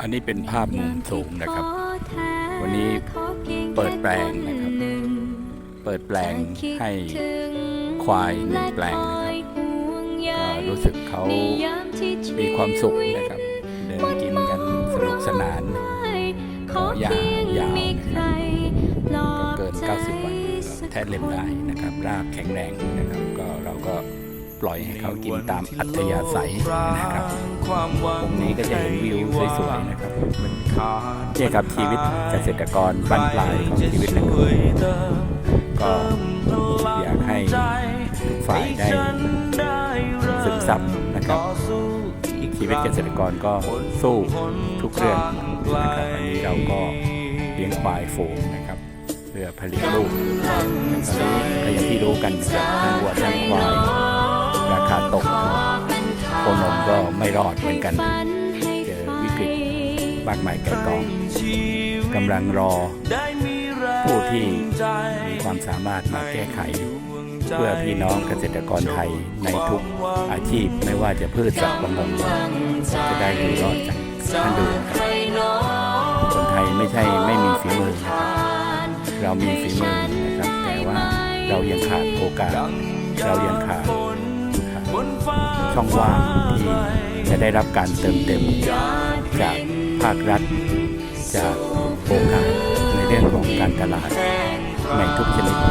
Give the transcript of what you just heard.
อันนี้เป็นภาพมุมสูงนะครับ วันนี้เปิดแปลงนะครับ เปิดแปลงให้ควายหนึ่งแปลงนะครับก็รู้สึกเขามีความสุขนะครับ เดินกินกันสนุกสนานขอยายาวนะครับก็เกิน 90 วันก็แทะเล็มได้นะครับ รากแข็งแรงนะครับ ก็เราก็ ปล่อยให้เขากินตามอัธยาศัยนะครับมุมนี้ก็จะเห็นวิวสวยๆนะครับเนี่ยครับชีวิตเกษตรกรบ้านปลายของชีวิตนะครับก็อยากให้ฝ่ายได้ซึมซับนะครับชีวิตเกษตรกรก็สู้ทุกเรื่องนะครับอันนี้เราก็เลี้ยงควายฝูงนะครับเพื่อผลิตลูกนะครับก็อย่างที่รู้กันนะครับทั้งวัวทั้งควาย ไม่รอดเหมือนกันเจอวิกฤตมากมายไก่กองกำลังรอผู้ที่มีความสามารถมาแก้ไข เพื่อพี่น้องเกษตรกรไทยในทุกอาชีพไม่ว่าจะพืชสัตว์ประมงจะได้อยู่รอดจากท่านดูครับคนไทยไม่ใช่ไม่มีฝีมือนะครับเรามีฝีมือนะครับ แต่ว่าเรายังขาดโอกาส เรายังขาดช่องว่างที่ จะได้รับการเติมเต็มจากภาครัฐ จากโอกาสในเรื่องของการตลาดในทุกชนิด